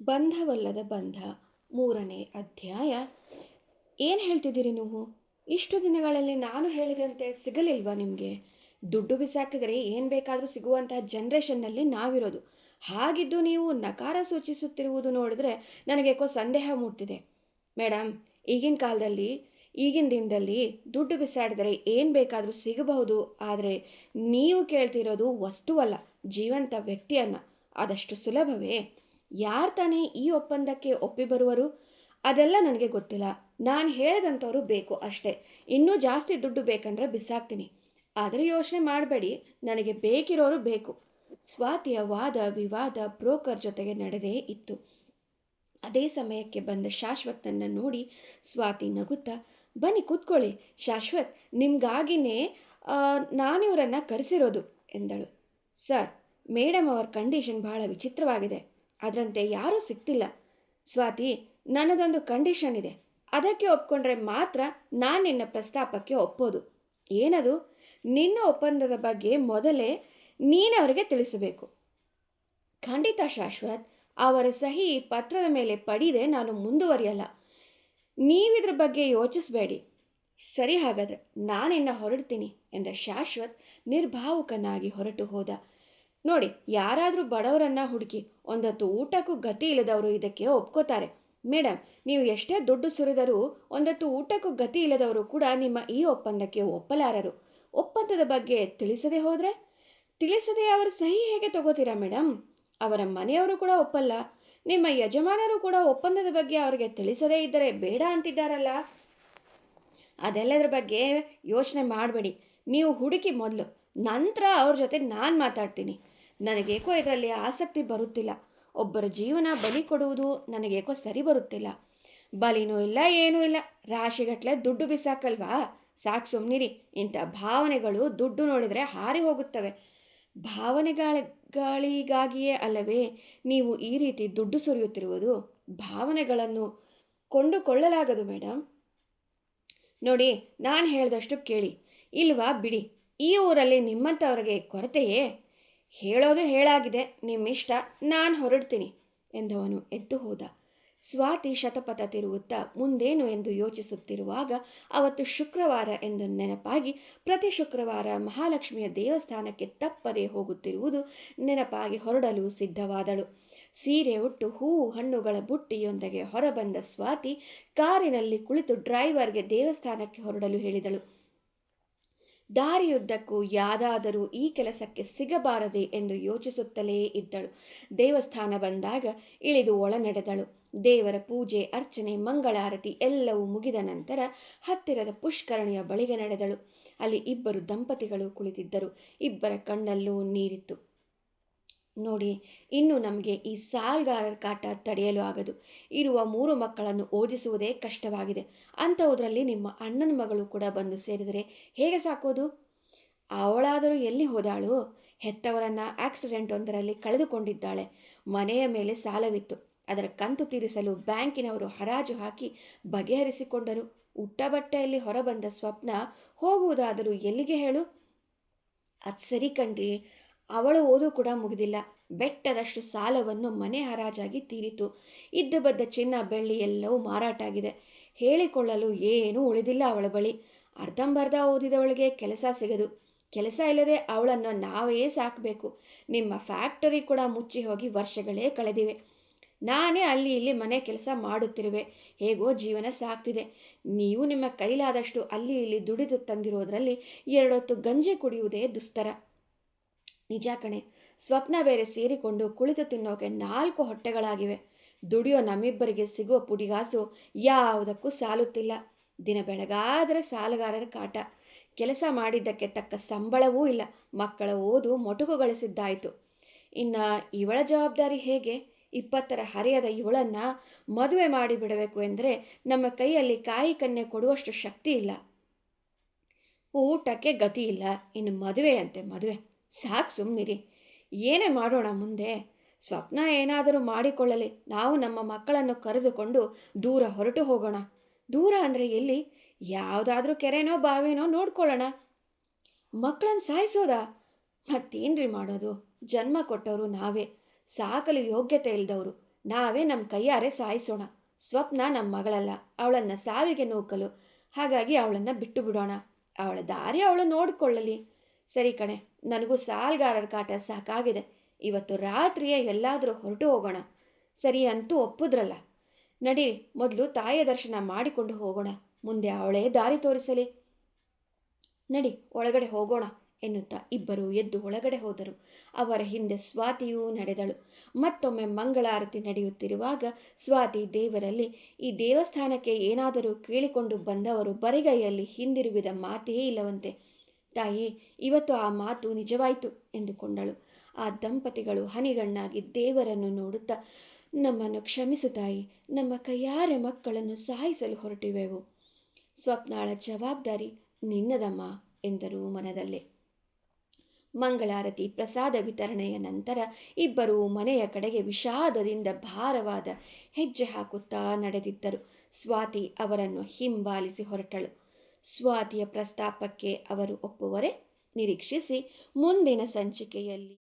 ಬಂಧವಲ್ಲದ ಬಂಧ. ಮೂರನೇ ಅಧ್ಯಾಯ. ಏನು ಹೇಳ್ತಿದ್ದೀರಿ ನೀವು? ಇಷ್ಟು ದಿನಗಳಲ್ಲಿ ನಾನು ಹೇಳಿದಂತೆ ಸಿಗಲಿಲ್ವಾ ನಿಮಗೆ? ದುಡ್ಡು ಬಿಸಾಕಿದರೆ ಏನು ಬೇಕಾದರೂ ಸಿಗುವಂತಹ ಜನ್ರೇಷನ್ನಲ್ಲಿ ನಾವಿರೋದು. ಹಾಗಿದ್ದು ನೀವು ನಕಾರ ಸೂಚಿಸುತ್ತಿರುವುದು ನೋಡಿದ್ರೆ ನನಗೇಕೋ ಸಂದೇಹ ಮೂಡ್ತಿದೆ. ಮೇಡಮ್ ಈಗಿನ ಕಾಲದಲ್ಲಿ, ಈಗಿನ ದಿನದಲ್ಲಿ ದುಡ್ಡು ಬಿಸಾಡಿದರೆ ಏನು ಬೇಕಾದರೂ ಸಿಗಬಹುದು, ಆದರೆ ನೀವು ಕೇಳ್ತಿರೋದು ವಸ್ತುವಲ್ಲ, ಜೀವಂತ ವ್ಯಕ್ತಿಯನ್ನು. ಅದಷ್ಟು ಸುಲಭವೇ? ಯಾರು ತಾನೇ ಈ ಒಪ್ಪಂದಕ್ಕೆ ಒಪ್ಪಿ ಬರುವರು? ಅದೆಲ್ಲ ನನಗೆ ಗೊತ್ತಿಲ್ಲ. ನಾನು ಹೇಳಿದಂಥವ್ರು ಬೇಕು ಅಷ್ಟೇ. ಇನ್ನೂ ಜಾಸ್ತಿ ದುಡ್ಡು ಬೇಕಂದ್ರೆ ಬಿಸಾಕ್ತೀನಿ. ಆದರೆ ಯೋಚನೆ ಮಾಡಬೇಡಿ, ನನಗೆ ಬೇಕಿರೋರು ಬೇಕು. ಸ್ವಾತಿಯ ವಾದ, ವಿವಾದ ಬ್ರೋಕರ್ ಜೊತೆಗೆ ನಡೆದೇ ಇತ್ತು. ಅದೇ ಸಮಯಕ್ಕೆ ಬಂದ ಶಾಶ್ವತ್ನನ್ನ ನೋಡಿ ಸ್ವಾತಿ ನಗುತ್ತಾ, ಬನ್ನಿ ಕೂತ್ಕೊಳ್ಳಿ. ಶಾಶ್ವತ್, ನಿಮ್ಗಾಗಿನೇ ನಾನಿವರನ್ನ ಕರೆಸಿರೋದು ಎಂದಳು. ಸರ್ ಮೇಡಮ್ ಅವರ ಕಂಡೀಷನ್ ಬಹಳ ವಿಚಿತ್ರವಾಗಿದೆ. ಅದರಂತೆ ಯಾರೂ ಸಿಗ್ತಿಲ್ಲ ಸ್ವಾತಿ, ನನ್ನದೊಂದು ಕಂಡೀಷನ್ ಇದೆ. ಅದಕ್ಕೆ ಒಪ್ಕೊಂಡ್ರೆ ಮಾತ್ರ ನಾನು ನಿನ್ನ ಪ್ರಸ್ತಾಪಕ್ಕೆ ಒಪ್ಪೋದು. ಏನದು? ನಿನ್ನ ಒಪ್ಪಂದದ ಬಗ್ಗೆ ಮೊದಲೇ ನೀನವರಿಗೆ ತಿಳಿಸಬೇಕು. ಖಂಡಿತ ಶಾಶ್ವತ್, ಅವರ ಸಹಿ ಪತ್ರದ ಮೇಲೆ ಪಡೀದೆ ನಾನು ಮುಂದುವರಿಯಲ್ಲ. ನೀವಿದ್ರ ಬಗ್ಗೆ ಯೋಚಿಸಬೇಡಿ. ಸರಿ ಹಾಗಾದ್ರೆ ನಾನಿನ್ನ ಹೊರಡ್ತೀನಿ ಎಂದ ಶಾಶ್ವತ್ ನಿರ್ಭಾವುಕನಾಗಿ ಹೊರಟು ಹೋದ. ನೋಡಿ, ಯಾರಾದರೂ ಬಡವರನ್ನ ಹುಡುಕಿ ಒಂದೊತ್ತು ಊಟಕ್ಕೂ ಗತಿ ಇಲ್ಲದವರು ಇದಕ್ಕೆ ಒಪ್ಕೋತಾರೆ. ಮೇಡಮ್ ನೀವು ಎಷ್ಟೇ ದುಡ್ಡು ಸುರಿದರೂ ಒಂದೊತ್ತು ಊಟಕ್ಕೂ ಗತಿ ಇಲ್ಲದವರು ಕೂಡ ನಿಮ್ಮ ಈ ಒಪ್ಪಂದಕ್ಕೆ ಒಪ್ಪಲಾರರು. ಒಪ್ಪಂದದ ಬಗ್ಗೆ ತಿಳಿಸದೆ ಹೋದ್ರೆ? ತಿಳಿಸದೆ ಅವರು ಸಹಿ ಹೇಗೆ ತಗೋತೀರಾ ಮೇಡಮ್ ಅವರ ಮನೆಯವರು ಕೂಡ ಒಪ್ಪಲ್ಲ. ನಿಮ್ಮ ಯಜಮಾನರು ಕೂಡ ಒಪ್ಪಂದದ ಬಗ್ಗೆ ಅವರಿಗೆ ತಿಳಿಸದೇ ಇದ್ದರೆ ಬೇಡ ಅಂತಿದ್ದಾರಲ್ಲ. ಅದೆಲ್ಲದರ ಬಗ್ಗೆ ಯೋಚನೆ ಮಾಡಬೇಡಿ. ನೀವು ಹುಡುಕಿ ಮೊದಲು, ನಂತರ ಅವ್ರ ಜೊತೆ ನಾನು ಮಾತಾಡ್ತೀನಿ. ನನಗೇಕೋ ಇದರಲ್ಲಿ ಆಸಕ್ತಿ ಬರುತ್ತಿಲ್ಲ. ಒಬ್ಬರ ಜೀವನ ಬಲಿ ಕೊಡುವುದು ನನಗೇಕೋ ಸರಿ ಬರುತ್ತಿಲ್ಲ. ಬಲಿನೂ ಇಲ್ಲ, ಏನೂ ಇಲ್ಲ. ರಾಶಿಗಟ್ಲೆ ದುಡ್ಡು ಬಿಸಾಕಲ್ವಾ? ಸಾಕು ಸುಮ್ಮನಿರಿ ಇಂಥ ಭಾವನೆಗಳು ದುಡ್ಡು ನೋಡಿದರೆ ಹಾರಿ ಹೋಗುತ್ತವೆ. ಭಾವನೆಗಳಿಗಾಗಿಯೇ ಅಲ್ಲವೇ, ನೀವು ಈ ರೀತಿ ದುಡ್ಡು ಸುರಿಯುತ್ತಿರುವುದು? ಭಾವನೆಗಳನ್ನು ಕೊಂಡುಕೊಳ್ಳಲಾಗದು ಮೇಡಮ್ ನೋಡಿ, ನಾನು ಹೇಳಿದಷ್ಟು ಕೇಳಿ. ಇಲ್ವಾ ಬಿಡಿ, ಈ ಊರಲ್ಲಿ ನಿಮ್ಮಂಥವ್ರಿಗೆ ಕೊರತೆಯೇ? ಹೇಳೋದು ಹೇಳಾಗಿದೆ, ನಿಮ್ಮಿಷ್ಟ, ನಾನು ಹೊರಡ್ತೀನಿ ಎಂದವನು ಎದ್ದು ಹೋದ. ಸ್ವಾತಿ ಶತಪಥ ತಿರುವುತ್ತಾ ಮುಂದೇನು ಎಂದು ಯೋಚಿಸುತ್ತಿರುವಾಗ ಅವತ್ತು ಶುಕ್ರವಾರ ಎಂದು ನೆನಪಾಗಿ ಪ್ರತಿ ಶುಕ್ರವಾರ ಮಹಾಲಕ್ಷ್ಮಿಯ ದೇವಸ್ಥಾನಕ್ಕೆ ತಪ್ಪದೆ ಹೋಗುತ್ತಿರುವುದು ನೆನಪಾಗಿ ಹೊರಡಲು ಸಿದ್ಧವಾದಳು. ಸೀರೆ ಉಟ್ಟು ಹೂವು ಹಣ್ಣುಗಳ ಬುಟ್ಟಿಯೊಂದಿಗೆ ಹೊರಬಂದ ಸ್ವಾತಿ ಕಾರಿನಲ್ಲಿ ಕುಳಿತು ಡ್ರೈವರ್ಗೆ ದೇವಸ್ಥಾನಕ್ಕೆ ಹೊರಡಲು ಹೇಳಿದಳು. ದಾರಿಯುದ್ದಕ್ಕೂ ಯಾದಾದರೂ ಈ ಕೆಲಸಕ್ಕೆ ಸಿಗಬಾರದೆ ಎಂದು ಯೋಚಿಸುತ್ತಲೇ ಇದ್ದಳು. ದೇವಸ್ಥಾನ ಬಂದಾಗ ಇಳಿದು ಒಳ ನಡೆದಳು ದೇವರ ಪೂಜೆ, ಅರ್ಚನೆ, ಮಂಗಳಾರತಿ ಎಲ್ಲವೂ ಮುಗಿದ ನಂತರ ಹತ್ತಿರದ ಪುಷ್ಕರಣಿಯ ಬಳಿಗೆ ನಡೆದಳು. ಅಲ್ಲಿ ಇಬ್ಬರು ದಂಪತಿಗಳು ಕುಳಿತಿದ್ದರು. ಇಬ್ಬರ ಕಣ್ಣಲ್ಲೂ ನೀರಿತ್ತು. ನೋಡಿ, ಇನ್ನು ನಮಗೆ ಈ ಸಾಲ್ಗಾರರ ಕಾಟ ತಡೆಯಲು ಆಗದು. ಇರುವ ಮೂರು ಮಕ್ಕಳನ್ನು ಓದಿಸುವುದೇ ಕಷ್ಟವಾಗಿದೆ. ಅಂಥವುದರಲ್ಲಿ ನಿಮ್ಮ ಅಣ್ಣನ ಮಗಳು ಕೂಡ ಬಂದು ಸೇರಿದರೆ ಹೇಗೆ ಸಾಕೋದು? ಅವಳಾದರೂ ಎಲ್ಲಿ ಹೋದಾಳು? ಹೆತ್ತವರನ್ನ ಆಕ್ಸಿಡೆಂಟ್ ಒಂದರಲ್ಲಿ ಕಳೆದುಕೊಂಡಿದ್ದಾಳೆ. ಮನೆಯ ಮೇಲೆ ಸಾಲವಿತ್ತು. ಅದರ ಕಂತು ತೀರಿಸಲು ಬ್ಯಾಂಕಿನವರು ಹರಾಜು ಹಾಕಿ ಬಗೆಹರಿಸಿಕೊಂಡರು. ಉಟ್ಟ ಬಟ್ಟೆಯಲ್ಲಿ ಹೊರಬಂದ ಸ್ವಪ್ನ, ಹೋಗುವುದಾದರೂ ಎಲ್ಲಿಗೆ ಹೇಳು? ಅದು ಸರಿ ಕಣ್ರಿ. ಅವಳು ಓದು ಕೂಡ ಮುಗಿದಿಲ್ಲ. ಬೆಟ್ಟದಷ್ಟು ಸಾಲವನ್ನು ಮನೆ ಹರಾಜಾಗಿ ತೀರಿತು. ಇದ್ದ ಬದ್ದ ಚಿನ್ನ, ಬೆಳ್ಳಿ ಎಲ್ಲವೂ ಮಾರಾಟ ಆಗಿದೆ. ಹೇಳಿಕೊಳ್ಳಲು ಏನೂ ಉಳಿದಿಲ್ಲ ಅವಳ ಬಳಿ. ಅರ್ಧಂಬರ್ಧ ಓದಿದವಳಿಗೆ ಕೆಲಸ ಸಿಗದು. ಕೆಲಸ ಇಲ್ಲದೆ ಅವಳನ್ನು ನಾವೇ ಸಾಕಬೇಕು. ನಿಮ್ಮ ಫ್ಯಾಕ್ಟರಿ ಕೂಡ ಮುಚ್ಚಿ ಹೋಗಿ ವರ್ಷಗಳೇ ಕಳೆದಿವೆ. ನಾನೇ ಅಲ್ಲಿ ಇಲ್ಲಿ ಮನೆ ಕೆಲಸ ಮಾಡುತ್ತಿರುವೆ. ಹೇಗೋ ಜೀವನ ಸಾಕ್ತಿದೆ. ನೀವು ನಿಮ್ಮ ಕೈಲಾದಷ್ಟು ಅಲ್ಲಿ ಇಲ್ಲಿ ದುಡಿದು ತಂದಿರೋದ್ರಲ್ಲಿ ಎರಡೊತ್ತು ಗಂಜಿ ಕುಡಿಯುವುದೇ ದುಸ್ತರ. ನಿಜ ಕಣೆ. ಸ್ವಪ್ನ ಬೇರೆ ಸೇರಿಕೊಂಡು ಕುಳಿತು ತಿನ್ನೋಕೆ ನಾಲ್ಕು ಹೊಟ್ಟೆಗಳಾಗಿವೆ. ದುಡಿಯೋ ನಮ್ಮಿಬ್ಬರಿಗೆ ಸಿಗುವ ಪುಡಿಗಾಸು ಯಾವುದಕ್ಕೂ ಸಾಲುತ್ತಿಲ್ಲ. ದಿನ ಬೆಳಗಾದರೆ ಸಾಲಗಾರರ ಕಾಟ. ಕೆಲಸ ಮಾಡಿದ್ದಕ್ಕೆ ತಕ್ಕ ಸಂಬಳವೂ ಇಲ್ಲ. ಮಕ್ಕಳ ಓದು ಮೊಟಕುಗೊಳಿಸಿದ್ದಾಯಿತು ಇನ್ನ ಇವಳ ಜವಾಬ್ದಾರಿ ಹೇಗೆ? ಇಪ್ಪತ್ತರ ಹರೆಯದ ಇವಳನ್ನ ಮದುವೆ ಮಾಡಿ ಬಿಡಬೇಕು ಎಂದರೆ ನಮ್ಮ ಕೈಯಲ್ಲಿ ಕಾಯಿ ಕನ್ಯೆ ಕೊಡುವಷ್ಟು ಶಕ್ತಿ ಇಲ್ಲ. ಊಟಕ್ಕೆ ಗತಿ ಇಲ್ಲ. ಇನ್ನು ಮದುವೆಯಂತೆ ಮದುವೆ. ಸಾಕು ಸುಮ್ಮನಿರಿ ಏನೇ ಮಾಡೋಣ ಮುಂದೆ? ಸ್ವಪ್ನ ಏನಾದರೂ ಮಾಡಿಕೊಳ್ಳಲಿ. ನಾವು ನಮ್ಮ ಮಕ್ಕಳನ್ನು ಕರೆದುಕೊಂಡು ದೂರ ಹೊರಟು ಹೋಗೋಣ. ದೂರ ಅಂದರೆ ಎಲ್ಲಿ? ಯಾವುದಾದ್ರೂ ಕೆರೆನೋ ಬಾವಿನೋ ನೋಡ್ಕೊಳ್ಳೋಣ. ಮಕ್ಕಳನ್ನು ಸಾಯಿಸೋದಾ? ಮತ್ತೇನ್ರಿ ಮಾಡೋದು? ಜನ್ಮ ಕೊಟ್ಟವರು ನಾವೇ. ಸಾಕಲು ಯೋಗ್ಯತೆ ಇಲ್ದವರು. ನಾವೇ ನಮ್ಮ ಕೈಯಾರೆ ಸಾಯಿಸೋಣ. ಸ್ವಪ್ನ ನಮ್ಮ ಮಗಳಲ್ಲ. ಅವಳನ್ನು ಸಾವಿಗೆ ನೂಕಲು. ಹಾಗಾಗಿ ಅವಳನ್ನು ಬಿಟ್ಟು ಬಿಡೋಣ. ಅವಳ ದಾರಿ ಅವಳು ನೋಡಿಕೊಳ್ಳಲಿ. ಸರಿ ಕಣೆ, ನನಗೂ ಸಾಲ್ಗಾರರ ಕಾಟ ಸಾಕಾಗಿದೆ. ಇವತ್ತು ರಾತ್ರಿಯೇ ಎಲ್ಲಾದರೂ ಹೊರಟು ಹೋಗೋಣ. ಸರಿ ಅಂತೂ ಒಪ್ಪುದ್ರಲ್ಲ. ನಡಿ, ಮೊದಲು ತಾಯಿಯ ದರ್ಶನ ಮಾಡಿಕೊಂಡು ಹೋಗೋಣ. ಮುಂದೆ ಅವಳೇ ದಾರಿ ತೋರಿಸಲಿ. ನಡಿ, ಒಳಗಡೆ ಹೋಗೋಣ ಎನ್ನುತ್ತಾ ಇಬ್ಬರು ಎದ್ದು ಒಳಗಡೆ ಹೋದರು. ಅವರ ಹಿಂದೆ ಸ್ವಾತಿಯೂ ನಡೆದಳು. ಮತ್ತೊಮ್ಮೆ ಮಂಗಳಾರತಿ ನಡೆಯುತ್ತಿರುವಾಗ ಸ್ವಾತಿ ದೇವರಲ್ಲಿ, ಈ ದೇವಸ್ಥಾನಕ್ಕೆ ಏನಾದರೂ ಕೇಳಿಕೊಂಡು ಬಂದವರು ಬರಿಗೈಯಲ್ಲಿ ಹಿಂದಿರುಗಿದ ಮಾತೇ ಇಲ್ಲವಂತೆ. ತಾಯಿ, ಇವತ್ತು ಆ ಮಾತು ನಿಜವಾಯಿತು ಎಂದುಕೊಂಡಳು. ಆ ದಂಪತಿಗಳು ಹನಿಗಣ್ಣಾಗಿ ದೇವರನ್ನು ನೋಡುತ್ತಾ, ನಮ್ಮನ್ನು ಕ್ಷಮಿಸು ತಾಯಿ, ನಮ್ಮ ಕೈಯಾರೆ ಮಕ್ಕಳನ್ನು ಸಾಯಿಸಲು ಹೊರಟಿವೆವು. ಸ್ವಪ್ನಾಳ ಜವಾಬ್ದಾರಿ ನಿನ್ನದಮ್ಮ ಎಂದರು ಮನದಲ್ಲೇ. ಮಂಗಳಾರತಿ ಪ್ರಸಾದ ವಿತರಣೆಯ ನಂತರ ಇಬ್ಬರೂ ಮನೆಯ ಕಡೆಗೆ ವಿಷಾದದಿಂದ ಭಾರವಾದ ಹೆಜ್ಜೆ ಹಾಕುತ್ತಾ ನಡೆದಿದ್ದರು. ಸ್ವಾತಿ ಅವರನ್ನು ಹಿಂಬಾಲಿಸಿ ಹೊರಟಳು. ಸ್ವಾತಿಯ ಪ್ರಸ್ತಾಪಕ್ಕೆ ಅವರು ಒಪ್ಪುವರೆ. ನಿರೀಕ್ಷಿಸಿ ಮುಂದಿನ ಸಂಚಿಕೆಯಲ್ಲಿ.